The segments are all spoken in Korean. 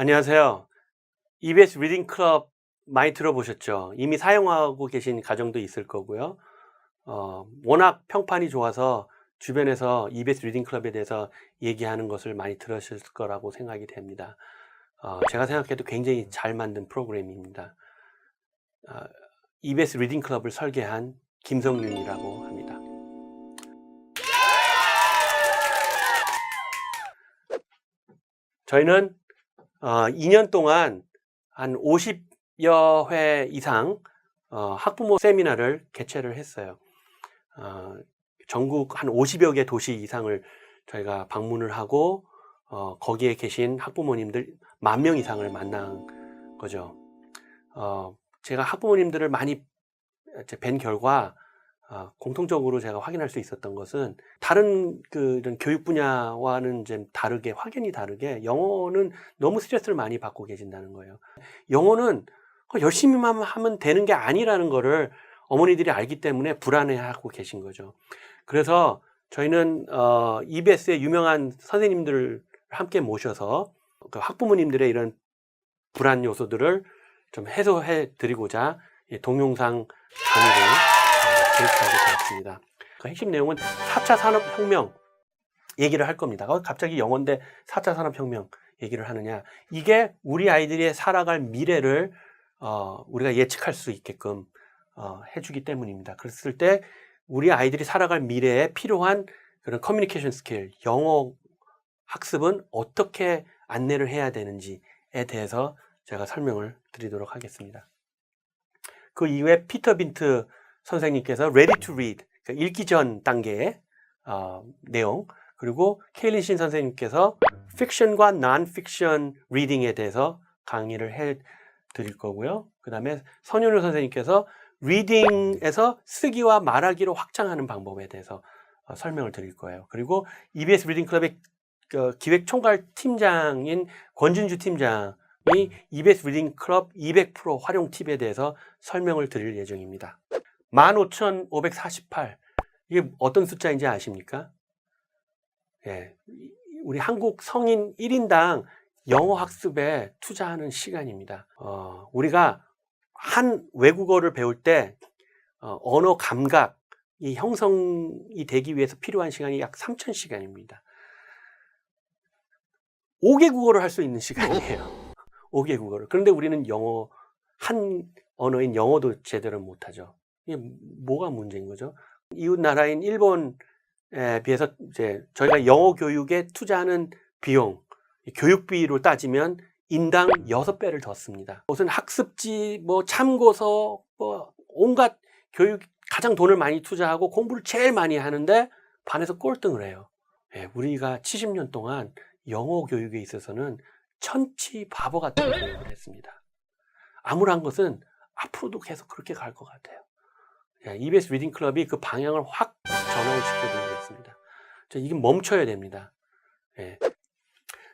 안녕하세요. EBS 리딩 클럽 많이 들어보셨죠? 이미 사용하고 계신 가정도 있을 거고요. 어, 워낙 평판이 좋아서 주변에서 EBS 리딩 클럽에 대해서 얘기하는 것을 많이 들으실 거라고 생각이 됩니다. 어, 제가 생각해도 굉장히 잘 만든 프로그램입니다. 어, EBS 리딩 클럽을 설계한 김성윤이라고 합니다. 저희는 어, 2년 동안 한 50여 회 이상 어, 학부모 세미나를 개최를 했어요. 어, 전국 한 50여 개 도시 이상을 저희가 방문을 하고 어, 거기에 계신 학부모님들 만 명 이상을 만난 거죠. 어, 제가 학부모님들을 많이 뵌 결과 어, 공통적으로 제가 확인할 수 있었던 것은 다른 그 이런 교육 분야와는 좀 다르게 확연히 다르게 영어는 너무 스트레스를 많이 받고 계신다는 거예요. 영어는 그 열심히만 하면 되는 게 아니라는 거를 어머니들이 알기 때문에 불안해하고 계신 거죠. 그래서 저희는 어, EBS의 유명한 선생님들을 함께 모셔서 그 학부모님들의 이런 불안 요소들을 좀 해소해 드리고자 이 동영상 강의를 어, 기획하게 되었습니다. 그 핵심 내용은 4차 산업혁명 얘기를 할 겁니다. 어, 갑자기 영어인데 4차 산업혁명 얘기를 하느냐. 이게 우리 아이들이 살아갈 미래를 어, 우리가 예측할 수 있게끔 어, 해주기 때문입니다. 그랬을 때 우리 아이들이 살아갈 미래에 필요한 그런 커뮤니케이션 스킬, 영어 학습은 어떻게 안내를 해야 되는지에 대해서 제가 설명을 드리도록 하겠습니다. 그 이후에 피터 빈트 선생님께서 ready to read, 그러니까 읽기 전 단계의 어, 내용, 그리고 케일린 신 선생님께서 픽션과 non-fiction reading에 대해서 강의를 해 드릴 거고요. 그 다음에 선윤우 선생님께서 리딩에서 쓰기와 말하기로 확장하는 방법에 대해서 어, 설명을 드릴 거예요. 그리고 EBS 리딩 클럽의 그 기획 총괄 팀장인 권진주 팀장이 EBS 리딩 클럽 200% 활용 팁에 대해서 설명을 드릴 예정입니다. 15,548. 이게 어떤 숫자인지 아십니까? 예. 우리 한국 성인 1인당 영어 학습에 투자하는 시간입니다. 어, 우리가 한 외국어를 배울 때 어, 언어 감각 이 형성이 되기 위해서 필요한 시간이 약 3,000시간입니다. 5개 국어를 할 수 있는 시간이에요. 5개 국어를. 그런데 우리는 영어, 한 언어인 영어도 제대로 못하죠. 이게 뭐가 문제인 거죠? 이웃 나라인 일본에 비해서 이제 저희가 영어 교육에 투자하는 비용, 교육비로 따지면 인당 6배를 더 씁니다. 무슨 학습지, 뭐 참고서, 뭐 온갖 교육 가장 돈을 많이 투자하고 공부를 제일 많이 하는데 반에서 꼴등을 해요. 예, 우리가 70년 동안 영어 교육에 있어서는 천치 바보 같은 교육을 했습니다. 암울한 것은 앞으로도 계속 그렇게 갈 것 같아요. 야, EBS 리딩 클럽이 그 방향을 확 전환을 시켜드리겠습니다. 자, 이게 멈춰야 됩니다. 예.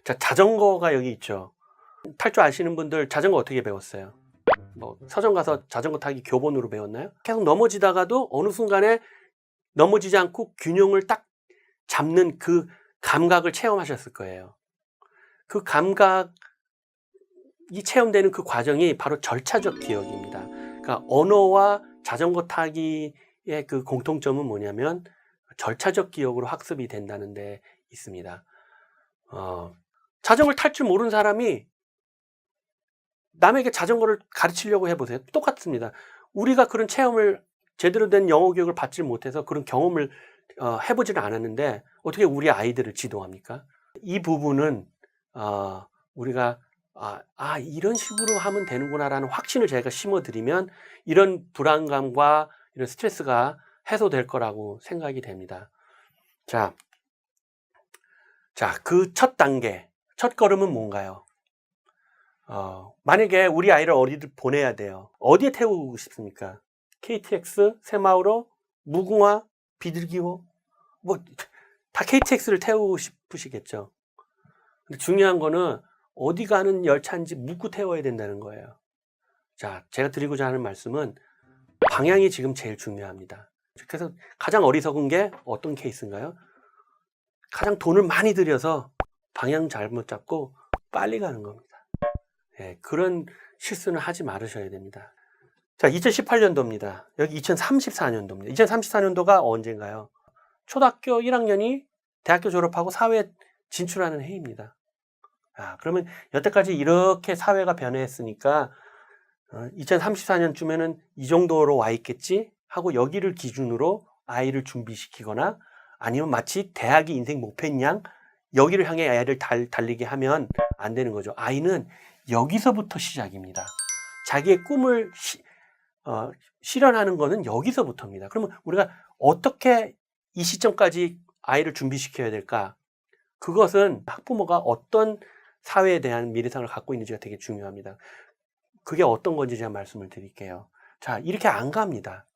자, 자전거가 여기 있죠. 탈 줄 아시는 분들 자전거 어떻게 배웠어요? 뭐 서점 가서 자전거 타기 교본으로 배웠나요? 계속 넘어지다가도 어느 순간에 넘어지지 않고 균형을 딱 잡는 그 감각을 체험하셨을 거예요. 그 감각이 체험되는 그 과정이 바로 절차적 기억입니다. 그러니까 언어와 자전거 타기의 그 공통점은 뭐냐면 절차적 기억으로 학습이 된다는 데 있습니다. 어, 자전거를 탈 줄 모르는 사람이 남에게 자전거를 가르치려고 해보세요. 똑같습니다. 우리가 그런 체험을 제대로 된 영어 교육을 받지 못해서 그런 경험을 어, 해보지는 않았는데 어떻게 우리 아이들을 지도합니까? 이 부분은 어, 우리가 아, 아, 이런 식으로 하면 되는구나라는 확신을 제가 심어드리면 이런 불안감과 이런 스트레스가 해소될 거라고 생각이 됩니다. 자, 자, 그 첫 단계, 첫 걸음은 뭔가요? 어, 만약에 우리 아이를 어디를 보내야 돼요. 어디에 태우고 싶습니까? KTX, 새마을호, 무궁화, 비둘기호, 뭐, 다 KTX를 태우고 싶으시겠죠. 근데 중요한 거는 어디 가는 열차인지 묻고 태워야 된다는 거예요. 자, 제가 드리고자 하는 말씀은 방향이 지금 제일 중요합니다. 그래서 가장 어리석은 게 어떤 케이스인가요? 가장 돈을 많이 들여서 방향 잘못 잡고 빨리 가는 겁니다. 예, 그런 실수는 하지 말으셔야 됩니다. 자, 2018년도입니다. 여기 2034년도입니다. 2034년도가 언젠가요? 초등학교 1학년이 대학교 졸업하고 사회에 진출하는 해입니다. 아, 그러면 여태까지 이렇게 사회가 변해했으니까 어, 2034년쯤에는 이 정도로 와 있겠지 하고 여기를 기준으로 아이를 준비시키거나 아니면 마치 대학이 인생 목표인 양 여기를 향해 아이를 달, 달리게 하면 안 되는 거죠. 아이는 여기서부터 시작입니다. 자기의 꿈을 시, 어, 실현하는 거는 여기서부터입니다. 그러면 우리가 어떻게 이 시점까지 아이를 준비시켜야 될까? 그것은 학부모가 어떤 사회에 대한 미래상을 갖고 있는지가 되게 중요합니다. 그게 어떤 건지 제가 말씀을 드릴게요. 자, 이렇게 안 갑니다.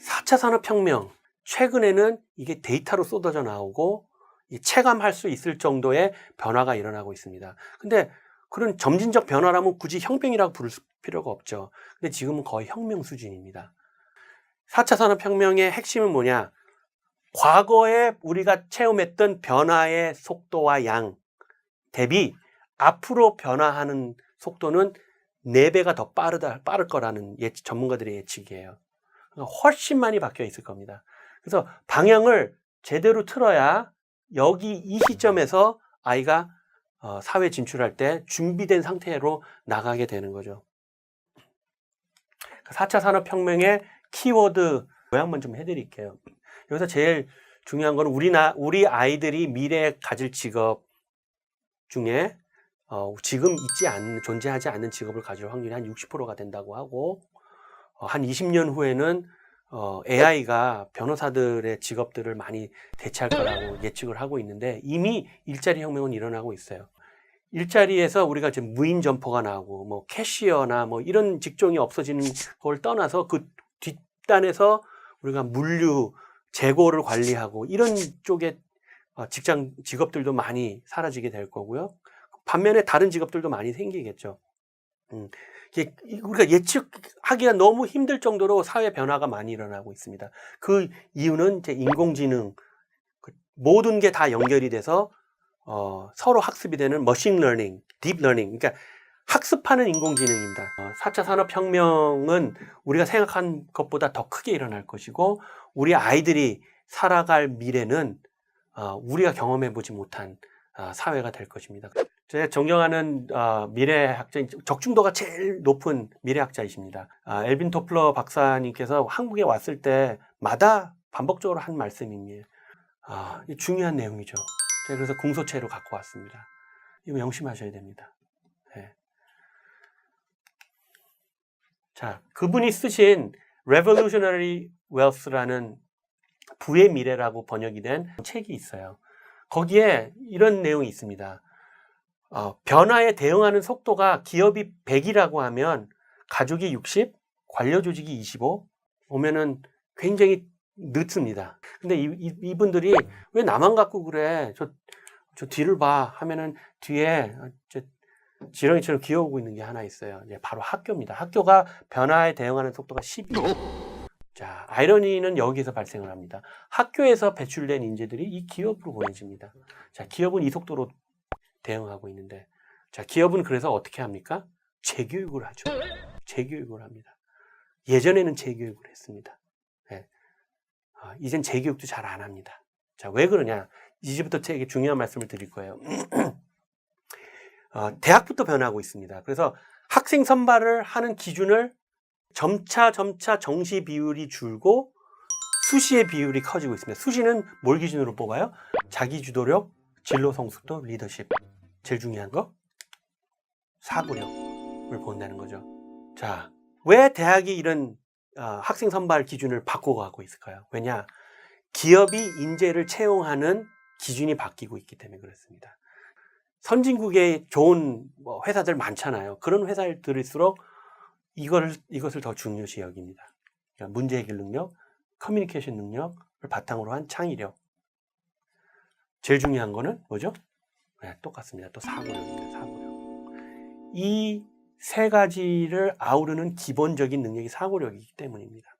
4차 산업혁명, 최근에는 이게 데이터로 쏟아져 나오고 이 체감할 수 있을 정도의 변화가 일어나고 있습니다. 근데 그런 점진적 변화라면 굳이 혁명이라고 부를 필요가 없죠. 근데 지금은 거의 혁명 수준입니다. 4차 산업혁명의 핵심은 뭐냐? 과거에 우리가 체험했던 변화의 속도와 양 대비 앞으로 변화하는 속도는 4배가 더 빠르다, 빠를 거라는 예측, 전문가들의 예측이에요. 그러니까 훨씬 많이 바뀌어 있을 겁니다. 그래서 방향을 제대로 틀어야 여기 이 시점에서 아이가 어, 사회 진출할 때 준비된 상태로 나가게 되는 거죠. 4차 산업혁명의 키워드 요약만 좀 해드릴게요. 여기서 제일 중요한 건 우리 나 우리 아이들이 미래에 가질 직업 중에 어, 지금 있지 않는 존재하지 않는 직업을 가질 확률이 한 60%가 된다고 하고 어, 한 20년 후에는 어, AI가 변호사들의 직업들을 많이 대체할 거라고 예측을 하고 있는데 이미 일자리 혁명은 일어나고 있어요. 일자리에서 우리가 지금 무인 점포가 나오고 뭐 캐시어나 뭐 이런 직종이 없어지는 걸 떠나서 그 뒷단에서 우리가 물류 재고를 관리하고 이런 쪽에 어, 직장 직업들도 많이 사라지게 될 거고요. 반면에 다른 직업들도 많이 생기겠죠. 음, 우리가 예측하기가 너무 힘들 정도로 사회 변화가 많이 일어나고 있습니다. 그 이유는 이제 인공지능 그 모든 게 다 연결이 돼서 어, 서로 학습이 되는 머신 러닝, 딥 러닝, 그러니까 학습하는 인공지능입니다. 어, 4차 산업혁명은 우리가 생각한 것보다 더 크게 일어날 것이고 우리 아이들이 살아갈 미래는 어, 우리가 경험해보지 못한 어, 사회가 될 것입니다. 제가 존경하는 어, 미래학자, 적중도가 제일 높은 미래학자이십니다. 아, 엘빈 토플러 박사님께서 한국에 왔을 때마다 반복적으로 한 말씀입니다. 아, 이 중요한 내용이죠. 제가 그래서 궁소체로 갖고 왔습니다. 이거 명심하셔야 됩니다. 네. 자, 그분이 쓰신 Revolutionary Wealth라는 부의 미래라고 번역이 된 책이 있어요. 거기에 이런 내용이 있습니다. 어, 변화에 대응하는 속도가 기업이 100이라고 하면 가족이 60, 관료 조직이 25 오면은 굉장히 늦습니다. 근데 이, 이, 분들이왜 나만 갖고 그래? 저, 저 뒤를 봐 하면은 뒤에 저 지렁이처럼 기어오고 있는 게 하나 있어요. 이제 바로 학교입니다. 학교가 변화에 대응하는 속도가 12. 자, 아이러니는 여기서 발생을 합니다. 학교에서 배출된 인재들이 이 기업으로 보내집니다. 자, 기업은 이 속도로 대응하고 있는데, 자, 기업은 그래서 어떻게 합니까? 재교육을 하죠. 재교육을 합니다. 예전에는 재교육을 했습니다. 네. 아, 이젠 재교육도 잘 안 합니다. 자, 왜 그러냐? 이제부터 되게 중요한 말씀을 드릴 거예요. 어, 대학부터 변하고 있습니다. 그래서 학생 선발을 하는 기준을 점차 점차 정시 비율이 줄고 수시의 비율이 커지고 있습니다. 수시는 뭘 기준으로 뽑아요? 자기 주도력, 진로 성숙도, 리더십. 제일 중요한 거 사고력을 본다는 거죠. 자, 왜 대학이 이런 어, 학생 선발 기준을 바꿔가고 있을까요? 왜냐? 기업이 인재를 채용하는 기준이 바뀌고 있기 때문에 그렇습니다. 선진국에 좋은 뭐 회사들 많잖아요. 그런 회사들일수록 이걸, 이것을 더 중요시 여깁니다. 그러니까 문제 해결 능력, 커뮤니케이션 능력을 바탕으로 한 창의력. 제일 중요한 거는 뭐죠? 네, 똑같습니다. 또 사고력입니다. 사고력. 이 세 가지를 아우르는 기본적인 능력이 사고력이기 때문입니다.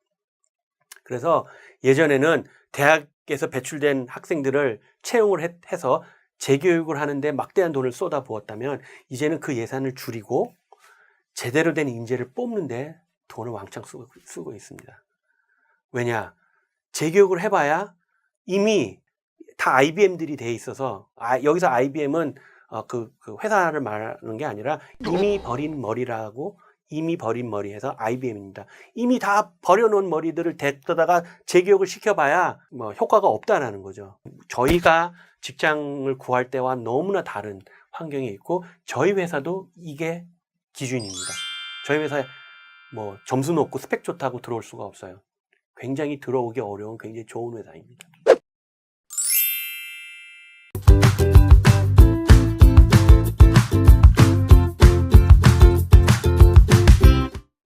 그래서 예전에는 대학에서 배출된 학생들을 채용을 해서 재교육을 하는데 막대한 돈을 쏟아 부었다면 이제는 그 예산을 줄이고 제대로 된 인재를 뽑는데 돈을 왕창 쓰고, 쓰고 있습니다. 왜냐? 재교육을 해봐야 이미 다 IBM들이 돼 있어서 아, 여기서 IBM은 어, 그, 그 회사를 말하는 게 아니라 이미 버린 머리라고 이미 버린 머리에서 IBM입니다. 이미 다 버려놓은 머리들을 데려다가 재교육을 시켜봐야 뭐 효과가 없다라는 거죠. 저희가 직장을 구할 때와 너무나 다른 환경이 있고 저희 회사도 이게 기준입니다. 저희 회사에 뭐 점수 높고 스펙 좋다고 들어올 수가 없어요. 굉장히 들어오기 어려운 굉장히 좋은 회사입니다.